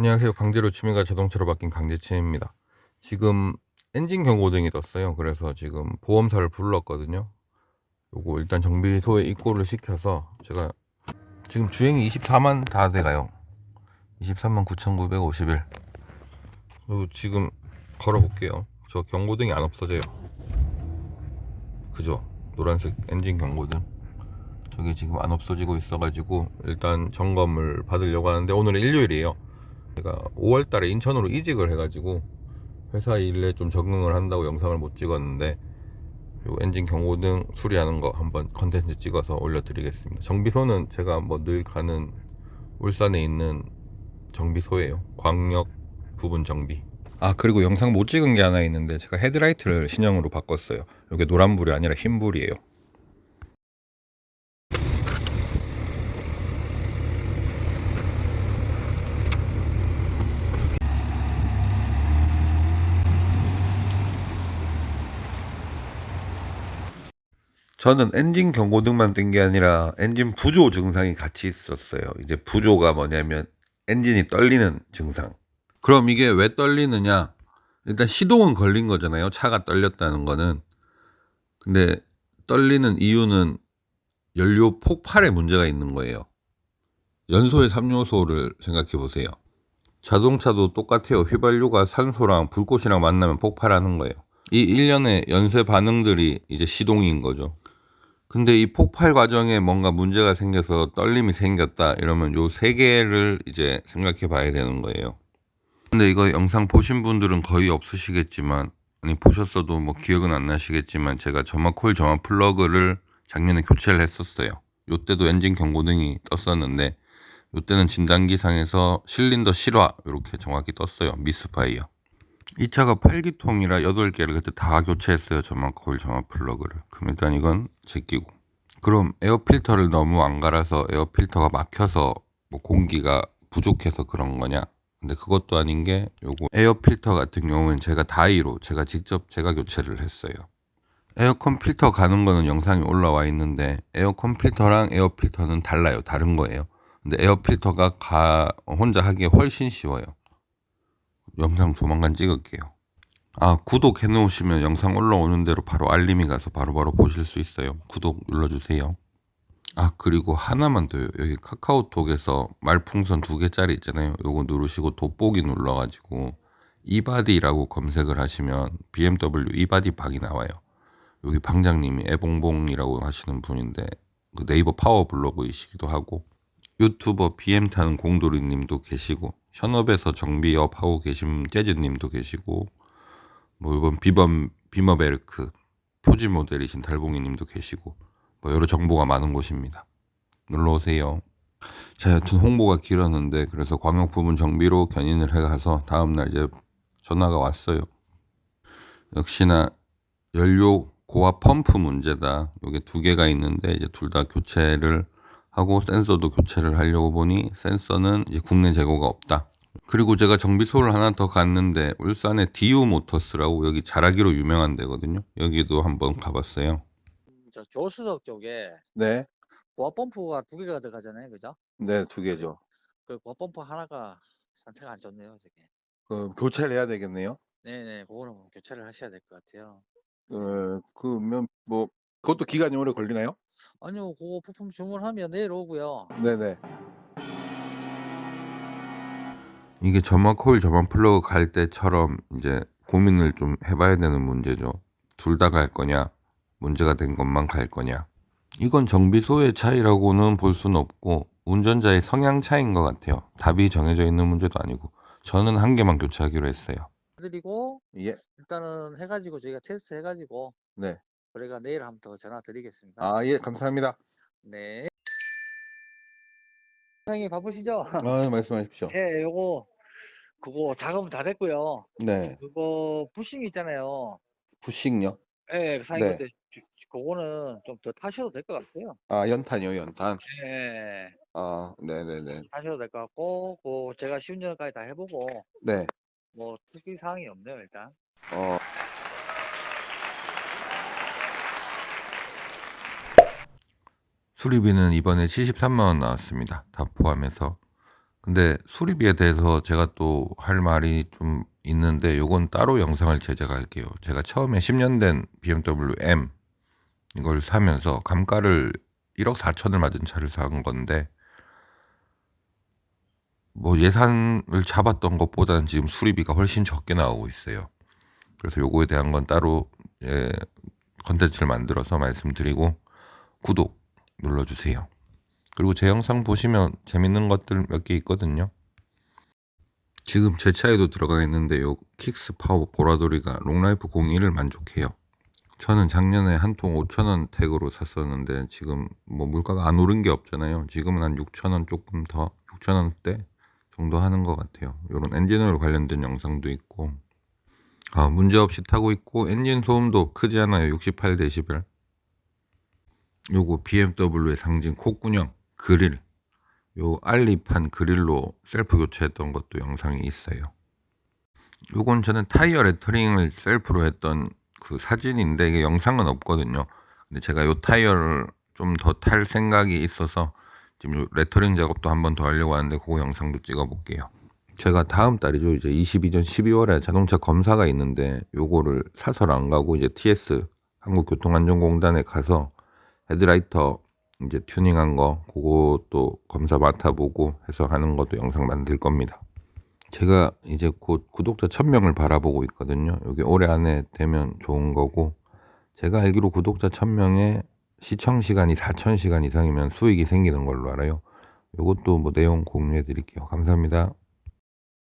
안녕하세요. 강제로 취미가 자동차로 바뀐 강제치입니다. 지금 엔진 경고등이 떴어요. 그래서 지금 보험사를 불렀거든요. 요거 일단 정비소에 입고를 시켜서 제가 지금 주행이 24만 다 돼가요. 23만 9,951. 그리고 지금 걸어볼게요. 저 경고등이 안 없어져요. 그죠? 노란색 엔진 경고등. 저기 지금 안 없어지고 있어가지고 일단 점검을 받으려고 하는데 오늘은 일요일이에요. 제가 5월 달에 인천으로 이직을 해가지고 회사 일에 좀 적응을 한다고 영상을 못 찍었는데 요 엔진 경고등 수리하는 거 한번 컨텐츠 찍어서 올려드리겠습니다. 정비소는 제가 뭐 늘 가는 울산에 있는 정비소예요. 광역 부분 정비. 아 그리고 영상 못 찍은 게 하나 있는데 제가 헤드라이트를 신형으로 바꿨어요. 이게 노란불이 아니라 흰불이에요. 저는 엔진 경고등만 뜬 게 아니라 엔진 부조 증상이 같이 있었어요. 이제 부조가 뭐냐면 엔진이 떨리는 증상. 그럼 이게 왜 떨리느냐? 일단 시동은 걸린 거잖아요. 차가 떨렸다는 거는. 근데 떨리는 이유는 연료 폭발에 문제가 있는 거예요. 연소의 3요소를 생각해 보세요. 자동차도 똑같아요. 휘발유가 산소랑 불꽃이랑 만나면 폭발하는 거예요. 이 일련의 연쇄 반응들이 이제 시동인 거죠. 근데 이 폭발 과정에 뭔가 문제가 생겨서 떨림이 생겼다 이러면 요 세 개를 이제 생각해 봐야 되는 거예요. 근데 이거 영상 보신 분들은 거의 없으시겠지만 아니 보셨어도 뭐 기억은 안 나시겠지만 제가 점화 코일 점화 플러그를 작년에 교체를 했었어요. 요때도 엔진 경고등이 떴었는데 요때는 진단기상에서 실린더 실화 이렇게 정확히 떴어요. 미스파이어. 이 차가 8기통이라 8개를 그때 다 교체했어요. 점화 코일 점화 플러그를. 그럼 일단 이건 제끼고. 그럼 에어 필터를 너무 안 갈아서 에어 필터가 막혀서 뭐 공기가 부족해서 그런 거냐? 근데 그것도 아닌 게 요거 에어 필터 같은 경우는 제가 다이로 제가 직접 제가 교체를 했어요. 에어컨 필터 가는 거는 영상이 올라와 있는데 에어컨 필터랑 에어 필터는 달라요. 다른 거예요. 근데 에어 필터가 가 혼자 하기에 훨씬 쉬워요. 영상 조만간 찍을게요. 아, 구독해 놓으시면 영상 올라오는 대로 바로 알림이 가서 바로 바로 보실 수 있어요. 구독 눌러주세요. 아, 그리고 하나만 더요. 여기 카카오톡에서 말풍선 두 개짜리 있잖아요. 요거 누르시고 돋보기 눌러가지고 이바디라고 검색을 하시면 BMW 이바디 박이 나와요. 여기 방장님이 애봉봉이라고 하시는 분인데 그 네이버 파워 블로그이시기도 하고 유튜버 BM 타는 공돌이 님도 계시고 현업에서 정비업 하고 계신 재즈 님도 계시고 뭐 이번 비범 비머벨크 표지 모델이신 달봉이 님도 계시고 뭐 여러 정보가 많은 곳입니다. 놀러 오세요. 자, 여튼 홍보가 길었는데 그래서 광역 부분 정비로 견인을 해가서 다음 날 이제 전화가 왔어요. 역시나 연료 고압 펌프 문제다. 요게 두 개가 있는데 이제 둘 다 교체를 하고 센서도 교체를 하려고 보니 센서는 이제 국내 재고가 없다. 그리고 제가 정비소를 하나 더 갔는데 울산에 디우 모터스라고 여기 자라기로 유명한 데거든요. 여기도 한번 가봤어요. 저 교수석 쪽에 네, 고압 펌프가 두 개가 들어가잖아요, 그죠? 네, 두 개죠. 그 고압 펌프 하나가 상태가 안 좋네요, 저게. 그 교체를 해야 되겠네요. 네 네, 그거는 교체를 하셔야 될 것 같아요. 어, 그러면 뭐 그것도 기간이 오래 걸리나요? 아니요, 그거 부품 주문하면 내일 오고요. 네네. 이게 점화 코일 점화 플러그 갈 때처럼 이제 고민을 좀 해봐야 되는 문제죠. 둘 다 갈 거냐, 문제가 된 것만 갈 거냐. 이건 정비소의 차이라고는 볼 수는 없고 운전자의 성향 차이인 것 같아요. 답이 정해져 있는 문제도 아니고 저는 한 개만 교체하기로 했어요. 드리고 예, 일단은 해가지고 저희가 테스트 해가지고 네. 저희가 내일 한번 더 전화 드리겠습니다. 아, 예, 감사합니다. 네. 사장님 바쁘시죠? 아, 말씀하십시오. 예, 요거 그거 작업은 다 됐고요. 네, 그거 부싱 있잖아요. 부식요. 예, 사장님 네. 근데 저- 그거는 좀 더 타셔도 될 것 같아요. 아, 연탄이요, 연탄. 예. 아, 네, 네, 네. 하셔도 될 것 같고, 그 제가 시운전까지 다 해보고, 네. 뭐 특이 사항이 없네요 일단. 어, 수리비는 이번에 73만 원 나왔습니다. 다 포함해서 근데 수리비에 대해서 제가 또 할 말이 좀 있는데 요건 따로 영상을 제작할게요. 제가 처음에 10년 된 BMW M 이걸 사면서 감가를 1억 4천을 맞은 차를 산 건데 뭐 예산을 잡았던 것보다는 지금 수리비가 훨씬 적게 나오고 있어요. 그래서 요거에 대한 건 따로 예, 컨텐츠를 만들어서 말씀드리고 구독 눌러주세요. 그리고 제 영상 보시면 재밌는 것들 몇 개 있거든요. 지금 제 차에도 들어가 있는데 요 킥스 파워 보라돌이가 롱라이프 01을 만족해요. 저는 작년에 한 통 5천원 택으로 샀었는데 지금 뭐 물가가 안 오른 게 없잖아요. 지금은 한 6천원 조금 더 6천원대 정도 하는 것 같아요. 요런 엔진오일 관련된 영상도 있고 아, 문제없이 타고 있고 엔진 소음도 크지 않아요. 68데시벨. 요거 BMW의 상징 콧구녕 그릴 요 알리판 그릴로 셀프 교체했던 것도 영상이 있어요. 요건 저는 타이어 레터링을 셀프로 했던 그 사진인데 이게 영상은 없거든요. 근데 제가 요 타이어를 좀 더 탈 생각이 있어서 지금 요 레터링 작업도 한 번 더 하려고 하는데 그거 영상도 찍어 볼게요. 제가 다음 달이죠. 이제 22년 12월에 자동차 검사가 있는데 요거를 사설 안 가고 이제 TS 한국교통안전공단에 가서 헤드라이터 이제 튜닝한 거 그것도 검사 맡아보고 해서 하는 것도 영상 만들 겁니다. 제가 이제 곧 구독자 1000명을 바라보고 있거든요. 여기 올해 안에 되면 좋은 거고 제가 알기로 구독자 1000명에 시청 시간이 4000시간 이상이면 수익이 생기는 걸로 알아요. 요것도 뭐 내용 공유해 드릴게요. 감사합니다.